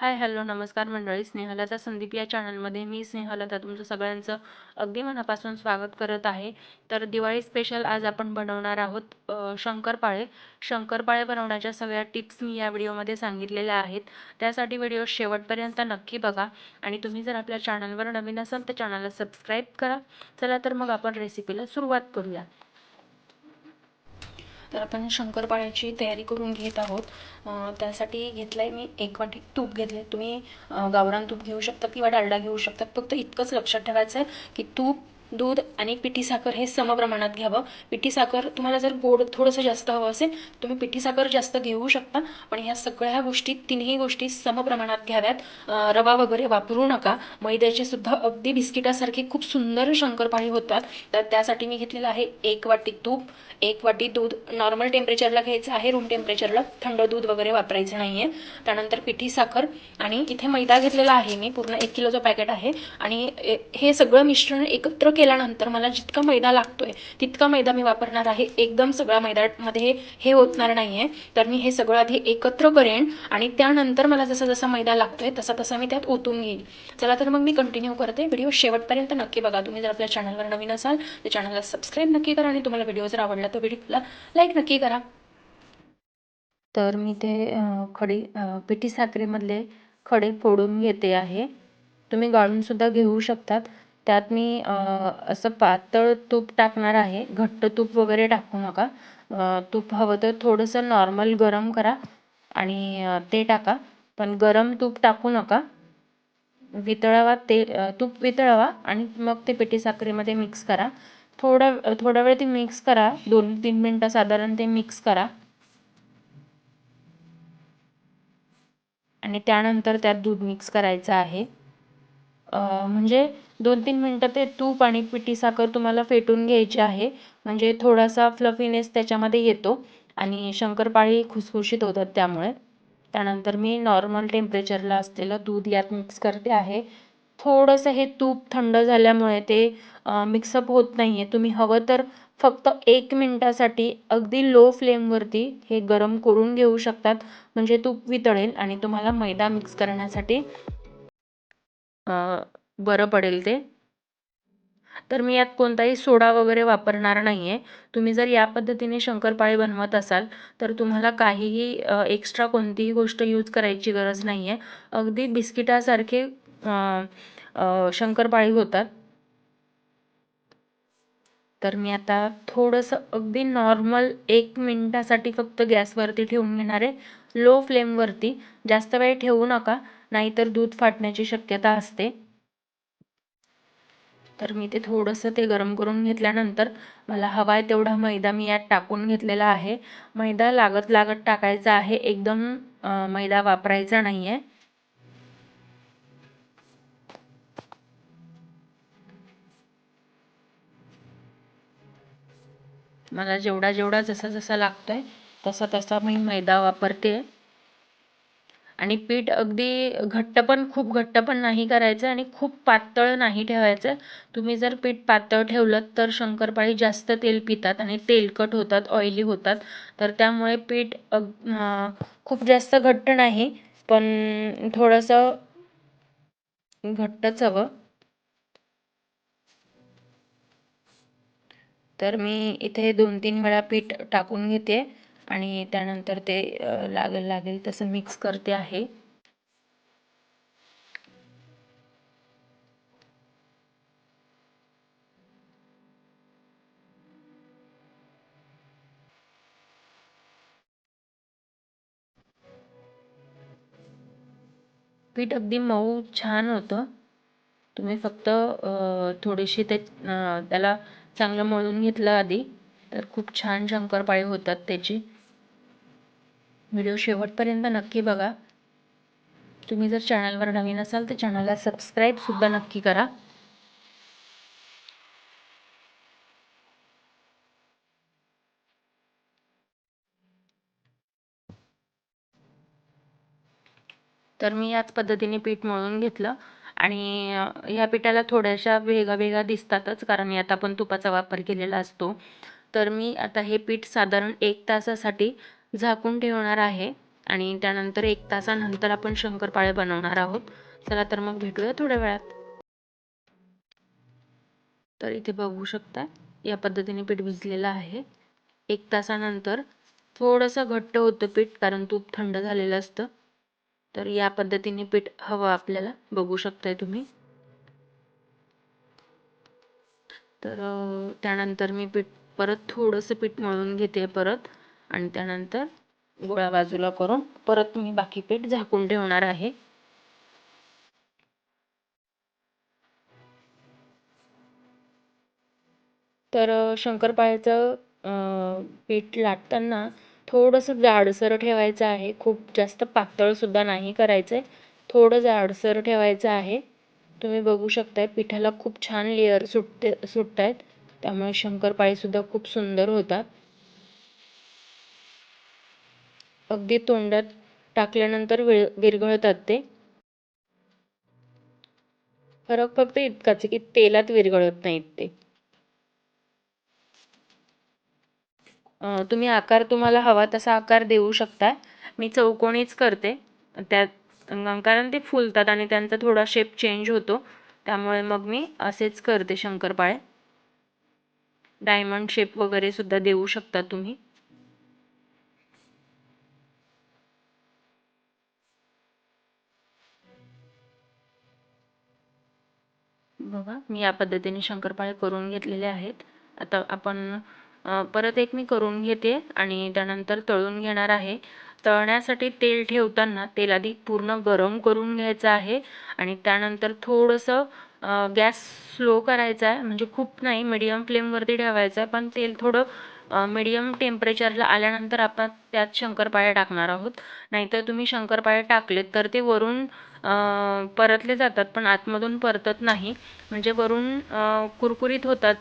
Hi hello नमस्कार मंडळी. स्नेहलता संदीप या चॅनलमध्ये मी स्नेहलता तुमचं सगळ्यांचं अगदी मनापासून स्वागत करत आहे. तर दिवाळी स्पेशल आज आपण बनवणार आहोत शंकरपाळे. शंकरपाळे बनवण्याच्या सगळ्या टिप्स मी या व्हिडिओमध्ये सांगितलेल्या आहेत. त्यासाठी व्हिडिओ शेवटपर्यंत नक्की बघा आणि तुम्ही जर आपल्या चॅनलवर नवीन असाल तर चॅनलला सबस्क्राईब करा. चला तर मग आपण रेसिपीला सुरुवात करूया. तर आपण शंकरपाळ्याची तयारी करून घेत आहोत. त्यासाठी घेतलं आहे मी एक वाटी तूप घेतले तुम्ही गावरान तूप घेऊ शकता किंवा डालडा घेऊ शकता. फक्त इतकंच लक्षात ठेवायचं आहे की तूप दूध आणि पिठी साखर हे समप्रमाणात घ्यावं. पिठी साखर तुम्हाला जर गोड थोडंसं जास्त हवं असेल तुम्ही पिठी साखर जास्त घेऊ शकता. पण ह्या सगळ्या गोष्टी तिन्ही गोष्टी समप्रमाणात घ्याव्यात. रवा वगैरे वापरू नका. मैद्याचे सुद्धा अगदी बिस्किटासारखे खूप सुंदर शंकरपाळी होतात. तर त्यासाठी मी घेतलेलं आहे एक वाटी तूप एक वाटी दूध. नॉर्मल टेम्परेचरला घ्यायचं आहे रूम टेम्परेचरला. थंड दूध वगैरे वापरायचं नाही आहे त्यानंतर पिठी साखर. आणि इथे मैदा घेतलेला आहे मी. पूर्ण एक किलोचं पॅकेट आहे. आणि ए- हे सगळं मिश्रण एकत्र केल्यानंतर मला जितका मैदा लागतो आहे तितका मैदा मी वापरणार आहे. एकदम सगळा मैदामध्ये हे होतणार नाही आहे तर मी हे सगळं आधी एकत्र करेन आणि त्यानंतर मला जसा जसा मैदा लागतो आहे तसा तसा मी त्यात ओतून घेईन. चला तर मग मी कंटिन्यू करते. व्हिडिओ शेवटपर्यंत नक्की बघा. तुम्ही जर आपल्या चॅनलवर नवीन असाल तर चॅनलला सबस्क्राईब नक्की करा आणि तुम्हाला व्हिडिओ जर आवडला तर व्हिडिओला लाईक नक्की करा. तर मी ते खडी पिठी साखरेमधले खडे फोडून घेते आहे. तुम्ही गाळूनसुद्धा घेऊ शकतात. त्यात मी असं पातळ तूप टाकणार आहे. घट्ट तूप वगैरे टाकू नका. तूप हवं तर थोडंसं नॉर्मल गरम करा आणि ते टाका. पण गरम तूप टाकू नका. वितळवा ते तूप वितळवा आणि मग ते पिठी साखरेमध्ये मिक्स करा. थोडा थोडा वेळ ते मिक्स करा. दोन तीन मिनटं साधारण ते मिक्स करा. आणि त्यानंतर त्यात दूध मिक्स करायचं आहे. म्हणजे दोन तीन मिनटं ते तूप आणि पिठी साखर तुम्हाला फेटून घ्यायची आहे. म्हणजे थोडासा फ्लफीनेस त्याच्यामध्ये येतो आणि शंकरपाळी खुसखुशीत होतात त्यामुळे. त्यानंतर मी नॉर्मल टेम्परेचरला असलेलं दूध यात मिक्स करते आहे. थोडंसं हे तूप थंड झाल्यामुळे ते मिक्सअप होत नाही आहे तुम्ही हवं तर फक्त एक मिनटासाठी अगदी लो फ्लेमवरती हे गरम करून घेऊ शकतात. म्हणजे तूप वितळेल आणि तुम्हाला मैदा मिक्स करण्यासाठी बरं पडेल ते. तर मी यात कोणताही सोडा वगैरे वापरणार नाही आहे तुम्ही जर या पद्धतीने शंकरपाळी बनवत असाल तर तुम्हाला काहीही एक्स्ट्रा कोणतीही गोष्ट यूज करायची गरज नाही आहे अगदी बिस्किटासारखे शंकरपाळी होतात. तर मी आता थोडंसं अगदी नॉर्मल एक मिनटासाठी फक्त गॅसवरती ठेवून घेणार आहे. लो फ्लेमवरती जास्त वेळ ठेवू नका. नाहीतर दूध फाटण्याची शक्यता असते. तर मी ते थोडंसं ते गरम करून घेतल्यानंतर मला हवा आहे तेवढा मैदा मी यात टाकून घेतलेला आहे. मैदा लागत लागत टाकायचा आहे. एकदम मैदा वापरायचा नाही आहे मला जेवढा जेवढा जसा जसा लागतोय तसा तसा मी मैदा वापरते. आणि पीठ अगदी घट्ट पण खूप घट्ट पण नाही करायचं आणि खूप पातळ नाही ठेवायचं. तुम्ही जर पीठ पातळ ठेवलंत तर शंकरपाळी जास्त तेल पितात आणि तेलकट होतात ऑइली होतात. तर त्यामुळे पीठ अग खूप जास्त घट्ट नाही पण थोडंसं घट्टच हवं. तर मी इथे दोन तीन वेळा पीठ टाकून घेते. आणि त्यानंतर ते लागेल लागेल तसं मिक्स करते आहे. पीठ अगदी मऊ छान होतं. तुम्ही फक्त थोडीशी ते त्याला चांगलं मळून घेतलं आधी तर खूप छान शंकरपाळी होतात त्याची. व्हिडिओ शेवटपर्यंत नक्की बघा. तुम्ही जर चॅनलवर नवीन असाल तर चॅनलला सबस्क्राईबसुद्धा नक्की करा. तर मी याच पद्धतीने पीठ मळून घेतलं आणि ह्या पिठाला थोड्याशा वेगा वेगा दिसतातच कारण यात आपण तुपाचा वापर केलेला असतो. तर मी आता हे पीठ साधारण एक तासासाठी झाकून ठेवणार आहे आणि त्यानंतर एक तासानंतर आपण शंकरपाळे बनवणार आहोत. चला तर मग भेटूया थोड्या वेळात. तर इथे बघू शकता या पद्धतीने पीठ भिजलेलं आहे. एक तासानंतर थोडंसं घट्ट होतं पीठ कारण तूप थंड झालेलं असतं. तर या पद्धतीने पीठ हवं आपल्याला बघू शकताय तुम्ही. तर त्यानंतर मी पीठ परत थोडंसं पीठ मळून घेते परत. आणि त्यानंतर गोळा बाजूला करून परत मी बाकी पीठ झाकून ठेवणार आहे. तर शंकरपाळ्याचं पीठ लाटताना थोडंसं जाडसर ठेवायचं आहे. खूप जास्त पातळसुद्धा नाही करायचं आहे. थोडं जाडसर ठेवायचं आहे. तुम्ही बघू शकताय पिठाला खूप छान लेअर सुटते सुटत आहेत त्यामुळे शंकरपाळीसुद्धा खूप सुंदर होतात. अगदी तोंडात टाकल्यानंतर विळ विरघळतात ते. फरक फक्त इतकाच की तेलात विरघळत नाहीत ते. तुम्ही आकार तुम्हाला हवा तसा आकार देऊ शकता. मी चौकोणीच करते. त्यात कारण ते फुलतात आणि त्यांचा थोडा शेप चेंज होतो. त्यामुळे मग मी असेच करते शंकरपाळे. डायमंड शेप वगैरे सुद्धा देऊ शकता तुम्ही. बघा मी या पद्धतीने शंकरपाळे करून घेतलेले आहेत. आता आपण परत एक मी करून घेते आणि त्यानंतर तळून घेणार आहे. तळण्यासाठी तेल ठेवताना तेल आधी पूर्ण गरम करून घ्यायचं आहे आणि त्यानंतर थोडंसं गॅस स्लो करायचा आहे. म्हणजे खूप नाही मिडियम फ्लेमवरती ठेवायचं आहे पण तेल थोडं मिडीयम टेम्परेचरला आल्यानंतर आपण त्यात शंकरपाळे टाकणार आहोत. नाहीतर तुम्ही शंकरपाळे टाकलेत तर ते वरून परतले जातात पण आतमधून परतत नाही. म्हणजे वरून कुरकुरीत होतात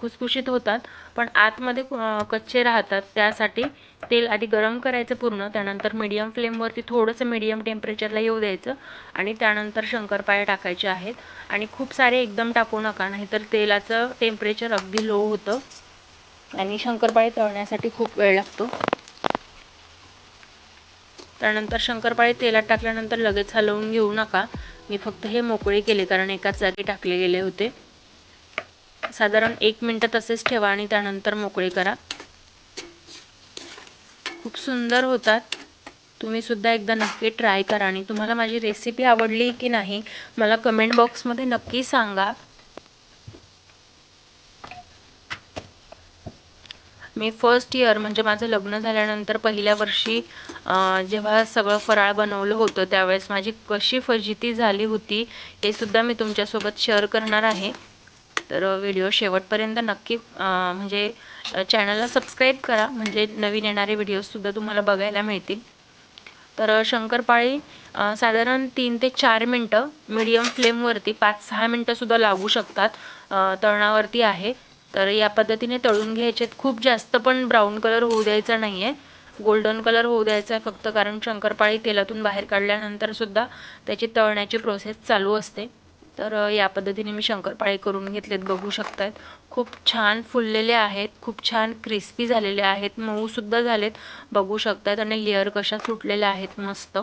खुसखुशीत होतात पण आतमध्ये कच्चे राहतात. त्यासाठी तेल आधी गरम करायचं पूर्ण त्यानंतर मीडियम फ्लेमवरती थोडंसं मीडियम टेम्परेचरला येऊ द्यायचं आणि त्यानंतर शंकरपाळे टाकायचे आहेत. आणि खूप सारे एकदम टाकू नका नाहीतर तेलाचं टेम्परेचर अगदी लो होतं. आणि शंकरपाळी तळण्यासाठी खूप वेळ लागतो. त्यानंतर शंकरपाळी तेलात टाकल्यानंतर लगेच हलवून घेऊ नका. मी फक्त हे मोकळे केले कारण एकाच जागी टाकले गेले होते. साधारण एक मिनटं तसेच ठेवा आणि त्यानंतर मोकळे करा. खूप सुंदर होतात. तुम्ही सुद्धा एकदा नक्की ट्राय करा आणि तुम्हाला माझी रेसिपी आवडली की नाही मला कमेंट बॉक्समध्ये नक्की सांगा. मी फर्स्ट इयर म्हणजे माझं लग्न झाल्यानंतर पहिल्या वर्षी जेव्हा सगळं फराळ बनवलं होतं त्यावेळेस माझी कशी फजिती झाली होती हे सुद्धा मी तुमच्यासोबत शेअर करणार आहे. तर व्हिडिओ शेवटपर्यंत नक्की म्हणजे चॅनलला सबस्क्राईब करा. म्हणजे नवीन येणारे व्हिडिओजसुद्धा तुम्हाला बघायला मिळतील. तर शंकरपाळी साधारण तीन ते चार मिनटं मीडियम फ्लेमवरती पाच सहा मिनटंसुद्धा लागू शकतात. तळणावरती आहे. तर या पद्धतीने तळून घ्यायचे. खूप जास्त पण ब्राऊन कलर होऊ द्यायचा नाही आहे गोल्डन कलर होऊ द्यायचा आहे फक्त कारण शंकरपाळी तेलातून बाहेर काढल्यानंतर सुद्धा त्याची तळण्याची प्रोसेस चालू असते. तर या पद्धतीने मी शंकरपाळी करून घेतलेत. बघू शकतात खूप छान फुललेले आहेत. खूप छान क्रिस्पी झालेले आहेत. मऊसुद्धा झालेत. बघू शकतात आणि लेअर कशा सुटलेल्या आहेत. मस्त.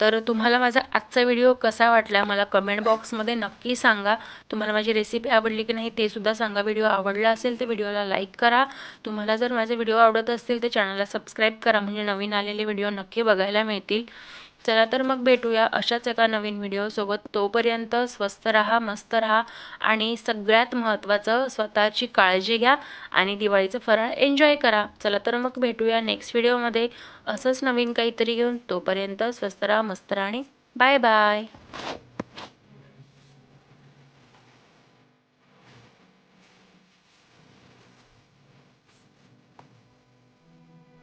तर तुम्हाला माझा आजचा व्हिडिओ कसा वाटला मला कमेंट बॉक्समध्ये नक्की सांगा. तुम्हाला माझी रेसिपी आवडली की नाही ते सुद्धा सांगा. व्हिडिओ आवडला असेल तर व्हिडिओला लाईक करा. तुम्हाला जर माझे व्हिडिओ आवडत असतील तर चॅनलला सबस्क्राईब करा. म्हणजे नवीन आलेले व्हिडिओ नक्की बघायला मिळतील. चला तर मग भेटूया अशाच एका नवीन व्हिडिओसोबत तोपर्यंत स्वस्त रहा मस्त रहा आणि सगळ्यात महत्त्वाचं स्वतःची काळजी घ्या आणि दिवाळीचं फराळ एन्जॉय करा. चला तर मग भेटूया नेक्स्ट व्हिडिओमध्ये असंच नवीन काहीतरी घेऊन तोपर्यंत स्वस्त रहा मस्त राहा आणि बाय बाय